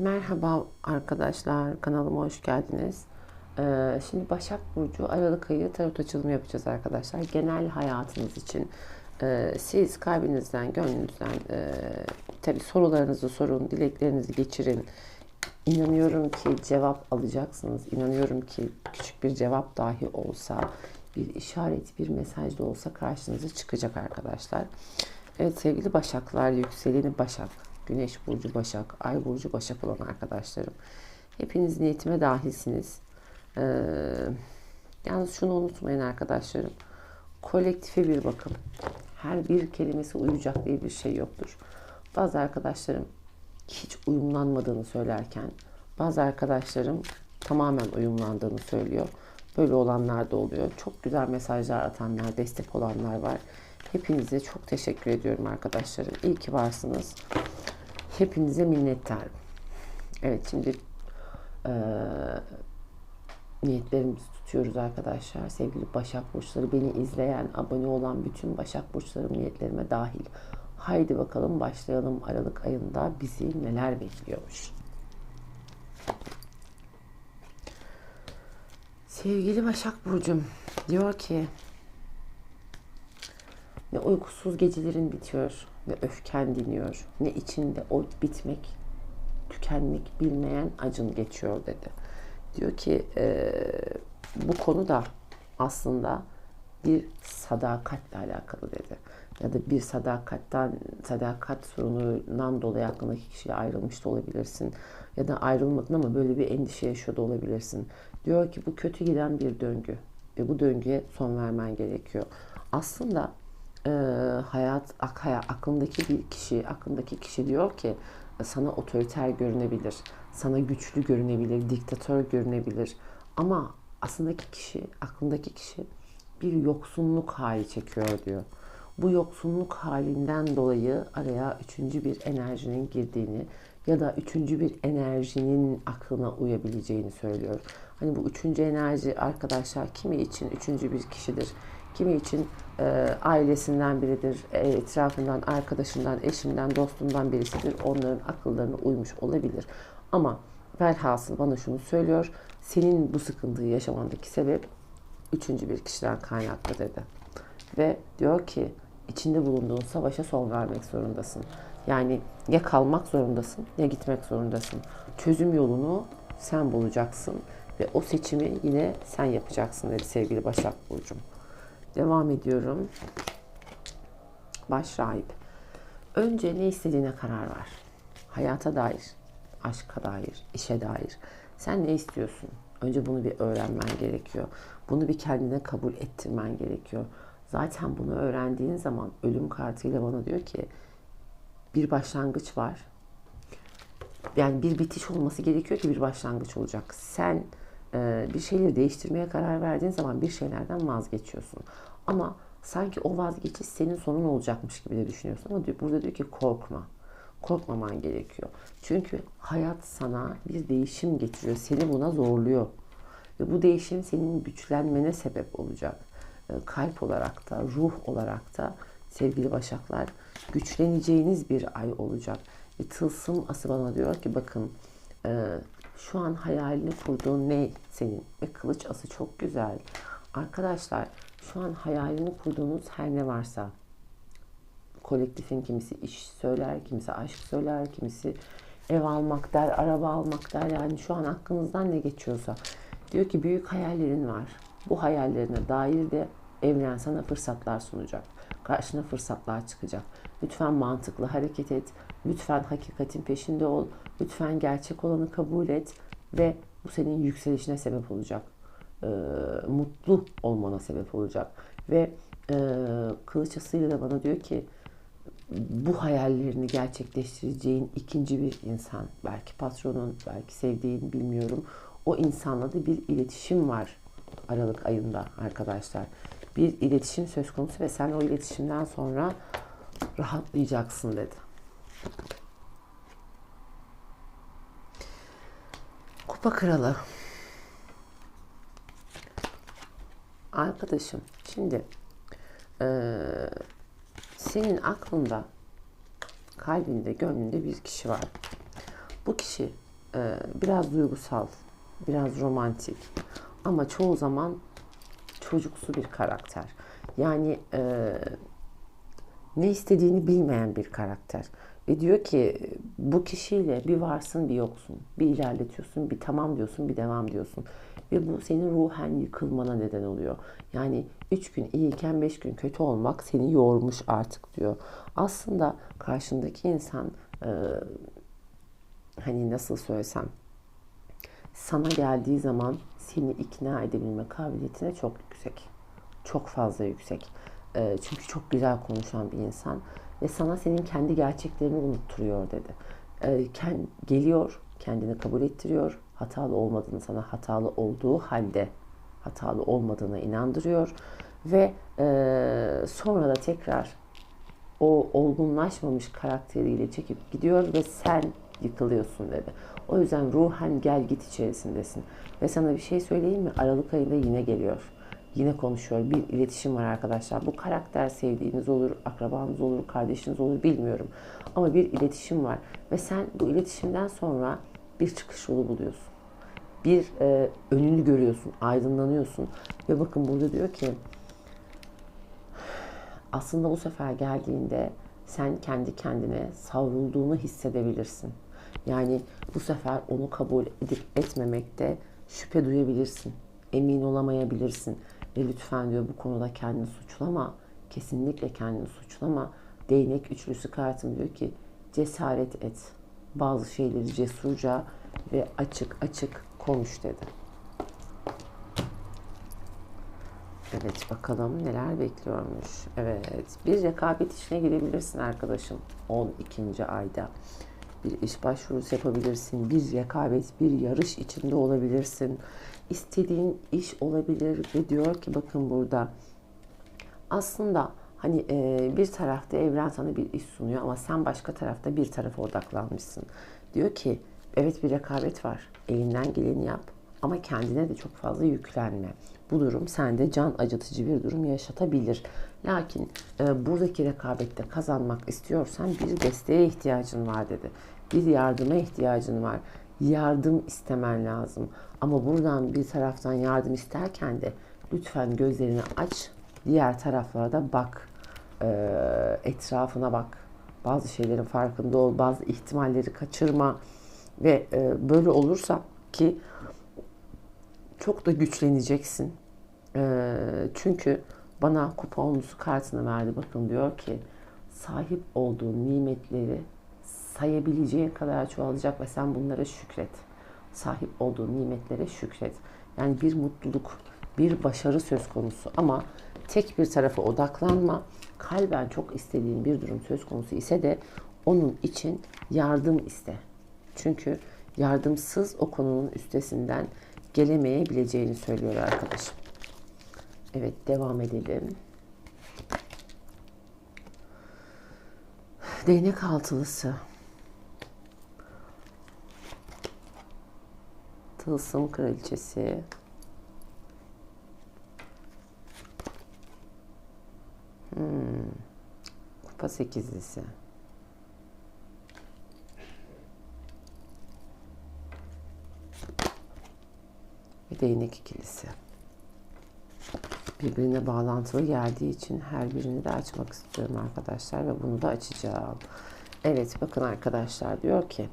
Merhaba arkadaşlar, kanalıma hoş geldiniz. Ee, şimdi Başak Burcu Aralık ayı tarot açılımı yapacağız arkadaşlar. Genel hayatınız için e, siz kalbinizden, gönlünüzden e, tabi sorularınızı sorun, dileklerinizi geçirin. İnanıyorum ki cevap alacaksınız. İnanıyorum ki küçük bir cevap dahi olsa, bir işaret, bir mesaj da olsa karşınıza çıkacak arkadaşlar. Evet sevgili Başaklar, yükseleni Başak. Güneş burcu Başak, Ay burcu Başak olan arkadaşlarım. Hepiniz niyetime dahilsiniz. Ee, yalnız şunu unutmayın arkadaşlarım. Kolektife bir bakın. Her bir kelimesi uyacak diye bir şey yoktur. Bazı arkadaşlarım hiç uyumlanmadığını söylerken bazı arkadaşlarım tamamen uyumlandığını söylüyor. Böyle olanlar da oluyor. Çok güzel mesajlar atanlar, destek olanlar var. Hepinize çok teşekkür ediyorum arkadaşlarım. İyi ki varsınız. Hepinize minnettarım. Evet şimdi e, niyetlerimizi tutuyoruz arkadaşlar. Sevgili Başak Burçları beni izleyen, abone olan bütün Başak Burçlarım niyetlerime dahil. Haydi bakalım başlayalım Aralık ayında bizi neler bekliyormuş. Sevgili Başak Burcum diyor ki ne uykusuz gecelerin bitiyor, ne öfken diniyor, ne içinde o bitmek, tükenmek bilmeyen acın geçiyor dedi. Diyor ki e, bu konu da aslında bir sadakatle alakalı dedi. Ya da bir sadakattan, sadakat sorunundan dolayı aklındaki kişiyle ayrılmış da olabilirsin. Ya da ayrılmadın ama böyle bir endişe yaşıyor da olabilirsin. Diyor ki bu kötü giden bir döngü ve bu döngüye son vermen gerekiyor. Aslında e, hayat ak, hayat, aklındaki bir kişi, aklındaki kişi diyor ki sana otoriter görünebilir, sana güçlü görünebilir, diktatör görünebilir. Ama aslındaki kişi, aklındaki kişi bir yoksunluk hali çekiyor diyor. Bu yoksunluk halinden dolayı araya üçüncü bir enerjinin girdiğini ya da üçüncü bir enerjinin aklına uyabileceğini söylüyor. Hani bu üçüncü enerji arkadaşlar kimi için üçüncü bir kişidir. Kimi için e, ailesinden biridir, e, etrafından, arkadaşından, eşinden, dostundan birisidir. Onların akıllarına uymuş olabilir. Ama velhasıl bana şunu söylüyor. Senin bu sıkıntıyı yaşamandaki sebep üçüncü bir kişiden kaynaklı dedi. Ve diyor ki içinde bulunduğun savaşa son vermek zorundasın. Yani ya kalmak zorundasın ya gitmek zorundasın. Çözüm yolunu sen bulacaksın ve o seçimi yine sen yapacaksın dedi sevgili Başak Burcu'm. Devam ediyorum. Baş rahip. Önce ne istediğine karar ver. Hayata dair, aşka dair, işe dair. Sen ne istiyorsun? Önce bunu bir öğrenmen gerekiyor. Bunu bir kendine kabul ettirmen gerekiyor. Zaten bunu öğrendiğin zaman ölüm kartıyla bana diyor ki bir başlangıç var. Yani bir bitiş olması gerekiyor ki bir başlangıç olacak. Sen e, bir şeyleri değiştirmeye karar verdiğin zaman bir şeylerden vazgeçiyorsun. Ama sanki o vazgeçiş senin sonun olacakmış gibi de düşünüyorsun. Ama burada diyor ki korkma. Korkmaman gerekiyor. Çünkü hayat sana bir değişim getiriyor. Seni buna zorluyor. Ve bu değişim senin güçlenmene sebep olacak. E, kalp olarak da, ruh olarak da sevgili başaklar güçleneceğiniz bir ay olacak. Ve tılsım ası bana diyor ki bakın e, şu an hayalini kurduğun ne senin? Ve kılıç ası çok güzel. Arkadaşlar şu an hayalini kurduğunuz her ne varsa kolektifin kimisi iş söyler, kimisi aşk söyler, kimisi ev almak der, araba almak der. Yani şu an aklınızdan ne geçiyorsa. Diyor ki büyük hayallerin var. Bu hayallerine dair de evren sana fırsatlar sunacak. Karşına fırsatlar çıkacak. Lütfen mantıklı hareket et. Lütfen hakikatin peşinde ol. Lütfen gerçek olanı kabul et ve bu senin yükselişine sebep olacak. Ee, mutlu olmana sebep olacak. Ve e, kılıç asıyla da bana diyor ki bu hayallerini gerçekleştireceğin ikinci bir insan, belki patronun, belki sevdiğin bilmiyorum. O insanla da bir iletişim var Aralık ayında arkadaşlar. Bir iletişim söz konusu ve sen o iletişimden sonra rahatlayacaksın dedi. Kupa kralı. Arkadaşım şimdi e, senin aklında kalbinde gönlünde bir kişi var. Bu kişi e, biraz duygusal, biraz romantik ama çoğu zaman çocuksu bir karakter. Yani e, ne istediğini bilmeyen bir karakter. Ve diyor ki bu kişiyle bir varsın bir yoksun. Bir ilerletiyorsun, bir tamam diyorsun, bir devam diyorsun. Ve bu senin ruhen yıkılmana neden oluyor. Yani üç gün iyiyken beş gün kötü olmak seni yormuş artık diyor. Aslında karşındaki insan e, hani nasıl söylesem sana geldiği zaman seni ikna edebilme kabiliyetine çok yüksek. Çok fazla yüksek. E, çünkü çok güzel konuşan bir insan ve sana senin kendi gerçeklerini unutturuyor dedi. E, kend, geliyor, kendini kabul ettiriyor, hatalı olmadığını sana hatalı olduğu halde hatalı olmadığına inandırıyor ve e, sonra da tekrar o olgunlaşmamış karakteriyle çekip gidiyor ve sen yıkılıyorsun dedi. O yüzden ruhen gel git içerisindesin. Ve sana bir şey söyleyeyim mi? Aralık ayında yine geliyor. Yine konuşuyor. Bir iletişim var arkadaşlar. Bu karakter sevdiğiniz olur, akrabanız olur, kardeşiniz olur bilmiyorum. Ama bir iletişim var. Ve sen bu iletişimden sonra bir çıkış yolu buluyorsun. Bir e, önünü görüyorsun, aydınlanıyorsun. Ve bakın burada diyor ki aslında bu sefer geldiğinde sen kendi kendine savrulduğunu hissedebilirsin. Yani bu sefer onu kabul edip etmemekte şüphe duyabilirsin. Emin olamayabilirsin. Ve lütfen diyor bu konuda kendini suçlama. Kesinlikle kendini suçlama. Değnek üçlüsü kartım diyor ki cesaret et. Bazı şeyleri cesurca ve açık açık konuş dedi. Evet bakalım neler bekliyormuş. Evet bir rekabet işine girebilirsin arkadaşım 12. ayda. Bir iş başvurusu yapabilirsin. Bir rekabet, bir yarış içinde olabilirsin. İstediğin iş olabilir ve diyor ki bakın burada aslında hani e, bir tarafta evren sana bir iş sunuyor ama sen başka tarafta bir tarafa odaklanmışsın. Diyor ki evet bir rekabet var. Elinden geleni yap ama kendine de çok fazla yüklenme. Bu durum sende can acıtıcı bir durum yaşatabilir. Lakin e, buradaki rekabette kazanmak istiyorsan bir desteğe ihtiyacın var dedi. Bir yardıma ihtiyacın var. Yardım istemen lazım. Ama buradan bir taraftan yardım isterken de lütfen gözlerini aç. Diğer taraflara da bak. E, etrafına bak. Bazı şeylerin farkında ol. Bazı ihtimalleri kaçırma. Ve e, böyle olursa ki çok da güçleneceksin. E, çünkü bana kupa onlusu kartını verdi. Bakın diyor ki sahip olduğun nimetleri sayabileceğin kadar çoğalacak ve sen bunlara şükret. Sahip olduğun nimetlere şükret. Yani bir mutluluk, bir başarı söz konusu ama tek bir tarafa odaklanma. Kalben çok istediğin bir durum söz konusu ise de onun için yardım iste. Çünkü yardımsız o konunun üstesinden gelemeyebileceğini söylüyor arkadaşım. Evet devam edelim. Değnek altılısı. Tılsım kraliçesi. Hmm. Kupa sekizlisi. Ve değnek ikilisi. Birbirine bağlantılı geldiği için her birini de açmak istiyorum arkadaşlar ve bunu da açacağım. Evet bakın arkadaşlar diyor ki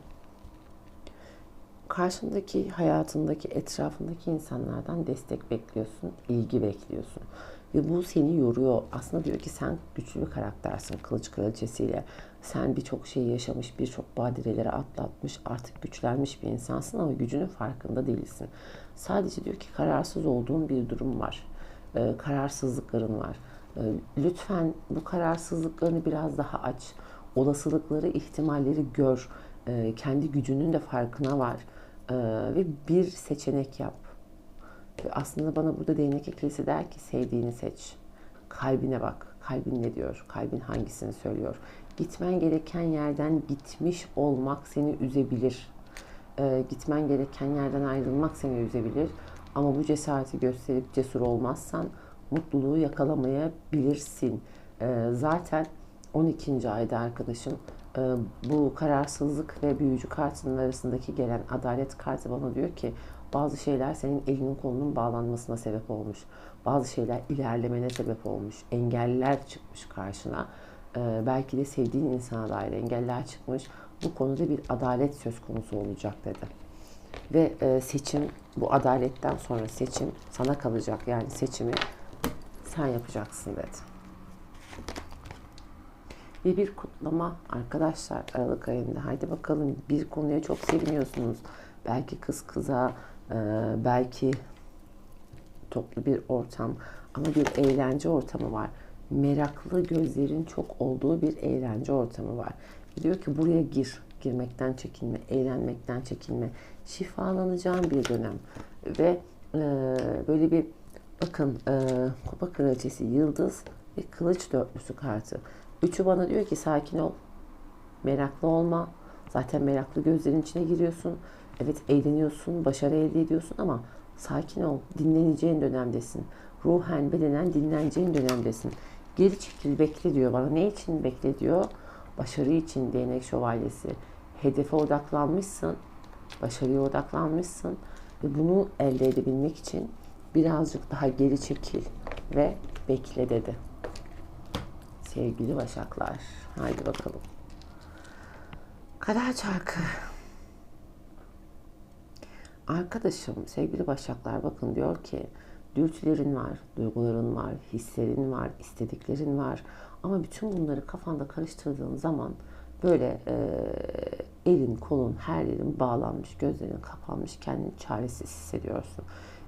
karşındaki hayatındaki etrafındaki insanlardan destek bekliyorsun, ilgi bekliyorsun. Ve bu seni yoruyor. Aslında diyor ki sen güçlü bir karaktersin kılıç kraliçesiyle. Sen birçok şey yaşamış, birçok badireleri atlatmış, artık güçlenmiş bir insansın ama gücünün farkında değilsin. Sadece diyor ki kararsız olduğun bir durum var. Ee, kararsızlıkların var. Ee, lütfen bu kararsızlıklarını biraz daha aç. Olasılıkları, ihtimalleri gör. Ee, kendi gücünün de farkına var. Ee, ve bir seçenek yap. Ve aslında bana burada değnek ikilisi der ki sevdiğini seç. Kalbine bak. Kalbin ne diyor? Kalbin hangisini söylüyor? Gitmen gereken yerden gitmiş olmak seni üzebilir. Ee, gitmen gereken yerden ayrılmak seni üzebilir. Ama bu cesareti gösterip cesur olmazsan mutluluğu yakalamayabilirsin. Ee, zaten 12. ayda arkadaşım bu kararsızlık ve büyücü kartının arasındaki gelen adalet kartı bana diyor ki bazı şeyler senin elinin kolunun bağlanmasına sebep olmuş. Bazı şeyler ilerlemene sebep olmuş. Engeller çıkmış karşına. E, belki de sevdiğin insana dair engeller çıkmış. Bu konuda bir adalet söz konusu olacak dedi. Ve e, seçim bu adaletten sonra seçim sana kalacak. Yani seçimi sen yapacaksın dedi. Ve bir kutlama arkadaşlar Aralık ayında. Haydi bakalım bir konuya çok seviniyorsunuz. Belki kız kıza, e, belki toplu bir ortam ama bir eğlence ortamı var. Meraklı gözlerin çok olduğu bir eğlence ortamı var. Diyor ki buraya gir. Girmekten çekinme, eğlenmekten çekinme. Şifalanacağın bir dönem. Ve e, böyle bir bakın e, kupa kraliçesi yıldız ve kılıç dörtlüsü kartı. Üçü bana diyor ki sakin ol. Meraklı olma. Zaten meraklı gözlerin içine giriyorsun. Evet eğleniyorsun, başarı elde ediyorsun ama sakin ol. Dinleneceğin dönemdesin. Ruhen, bedenen dinleneceğin dönemdesin. Geri çekil, bekle diyor bana. Ne için bekle diyor? Başarı için değnek şövalyesi. Hedefe odaklanmışsın. Başarıya odaklanmışsın. Ve bunu elde edebilmek için birazcık daha geri çekil ve bekle dedi. Sevgili Başaklar. Haydi bakalım. Kader çarkı. Arkadaşım sevgili Başaklar bakın diyor ki dürtülerin var, duyguların var, hislerin var, istediklerin var. Ama bütün bunları kafanda karıştırdığın zaman böyle e, elin, kolun, her yerin bağlanmış, gözlerin kapanmış, kendini çaresiz hissediyorsun.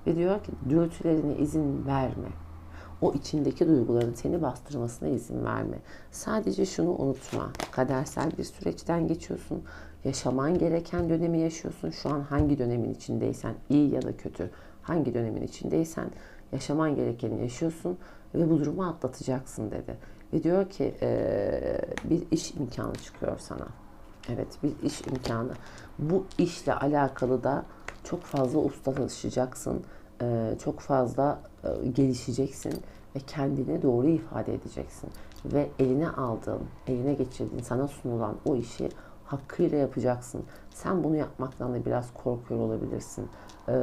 Ve diyor ki dürtülerine izin verme. O içindeki duyguların seni bastırmasına izin verme. Sadece şunu unutma. Kadersel bir süreçten geçiyorsun. Yaşaman gereken dönemi yaşıyorsun. Şu an hangi dönemin içindeysen, iyi ya da kötü, hangi dönemin içindeysen yaşaman gerekeni yaşıyorsun ve bu durumu atlatacaksın dedi. Ve diyor ki e, bir iş imkanı çıkıyor sana. Evet bir iş imkanı. Bu işle alakalı da çok fazla ustalaşacaksın. E, çok fazla e, gelişeceksin ve kendini doğru ifade edeceksin. Ve eline aldığın, eline geçirdiğin, sana sunulan o işi hakkıyla yapacaksın. Sen bunu yapmaktan da biraz korkuyor olabilirsin. Ee,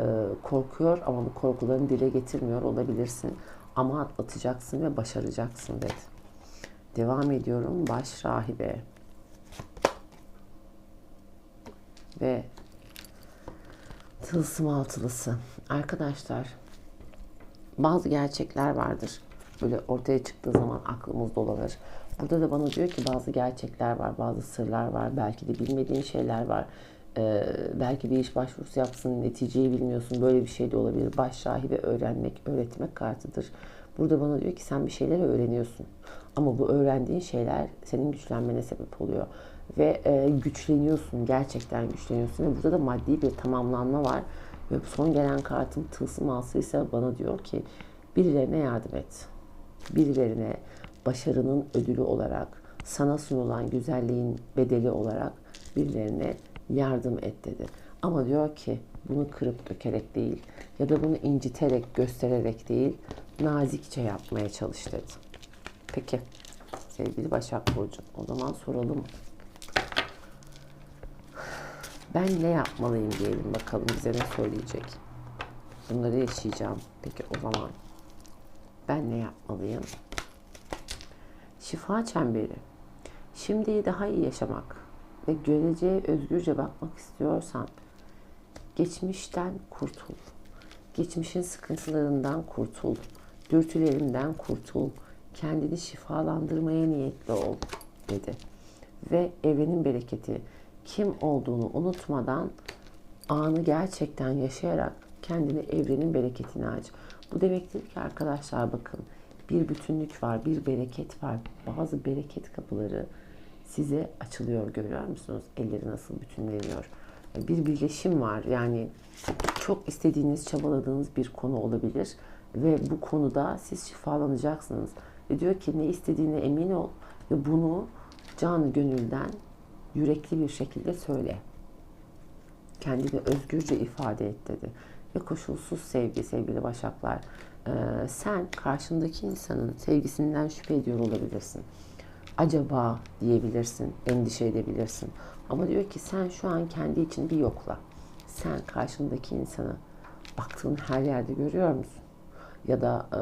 korkuyor ama bu korkularını dile getirmiyor olabilirsin. Ama atlatacaksın ve başaracaksın dedi. Devam ediyorum. Baş rahibe. Ve tılsım altılısı. Arkadaşlar bazı gerçekler vardır. Böyle ortaya çıktığı zaman aklımız dolanır. Burada da bana diyor ki bazı gerçekler var, bazı sırlar var, belki de bilmediğin şeyler var. Ee, belki bir iş başvurusu yapsın, neticeyi bilmiyorsun. Böyle bir şey de olabilir. Baş rahibe öğrenmek, öğretmek kartıdır. Burada bana diyor ki sen bir şeyler öğreniyorsun. Ama bu öğrendiğin şeyler senin güçlenmene sebep oluyor. Ve e, güçleniyorsun, gerçekten güçleniyorsun. Ve burada da maddi bir tamamlanma var. Ve son gelen kartın tılsım alsıysa bana diyor ki birilerine yardım et. Birilerine başarının ödülü olarak, sana sunulan güzelliğin bedeli olarak birilerine yardım et dedi. Ama diyor ki bunu kırıp dökerek değil ya da bunu inciterek, göstererek değil, nazikçe yapmaya çalış dedi. Peki sevgili Başak Burcu o zaman soralım. Ben ne yapmalıyım diyelim bakalım bize ne söyleyecek. Bunları yaşayacağım. Peki o zaman ben ne yapmalıyım? Şifa çemberi. Şimdi daha iyi yaşamak ve geleceğe özgürce bakmak istiyorsan geçmişten kurtul. Geçmişin sıkıntılarından kurtul. Dürtülerinden kurtul. Kendini şifalandırmaya niyetli ol dedi. Ve evrenin bereketi kim olduğunu unutmadan anı gerçekten yaşayarak kendini evrenin bereketini aç. Bu demektir ki arkadaşlar bakın bir bütünlük var, bir bereket var. Bazı bereket kapıları size açılıyor görüyor musunuz? Elleri nasıl bütünleniyor. Bir birleşim var. Yani çok istediğiniz, çabaladığınız bir konu olabilir ve bu konuda siz şifalanacaksınız. Ve diyor ki ne istediğine emin ol ve bunu canı gönülden yürekli bir şekilde söyle. Kendini özgürce ifade et dedi. Ve koşulsuz sevgi sevgili başaklar. Ee, sen karşındaki insanın sevgisinden şüphe ediyor olabilirsin. acaba diyebilirsin, endişe edebilirsin. Ama diyor ki sen şu an kendi için bir yokla. Sen karşındaki insanı baktığın her yerde görüyor musun? Ya da e,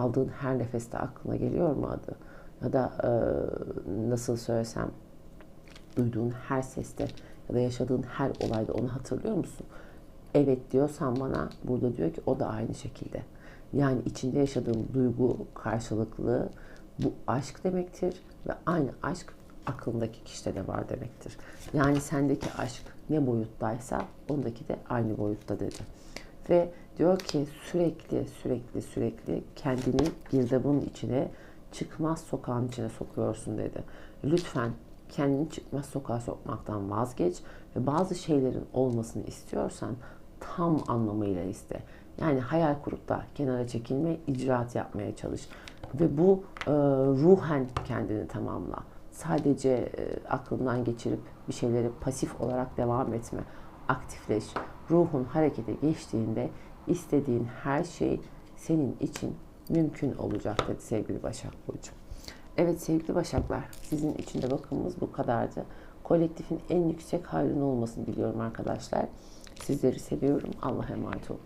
aldığın her nefeste aklına geliyor mu adı? Ya da e, nasıl söylesem duyduğun her seste ya da yaşadığın her olayda onu hatırlıyor musun? Evet diyorsan bana burada diyor ki o da aynı şekilde. Yani içinde yaşadığın duygu karşılıklı bu aşk demektir ve aynı aşk aklındaki kişide de var demektir. Yani sendeki aşk ne boyuttaysa ondaki de aynı boyutta dedi. Ve diyor ki sürekli sürekli sürekli kendini girdabın içine çıkmaz sokağın içine sokuyorsun dedi. Lütfen kendini çıkmaz sokağa sokmaktan vazgeç ve bazı şeylerin olmasını istiyorsan tam anlamıyla iste. Yani hayal kurup da kenara çekilme, icraat yapmaya çalış. Ve bu e, ruhen kendini tamamla. Sadece e, aklından geçirip bir şeyleri pasif olarak devam etme. Aktifleş. Ruhun harekete geçtiğinde istediğin her şey senin için mümkün olacak dedi sevgili Başak Burcu. Evet sevgili Başaklar, sizin için de bakımımız bu kadardı. Kolektifin en yüksek hayrın olmasını diliyorum arkadaşlar. Sizleri seviyorum. Allah'a emanet olun.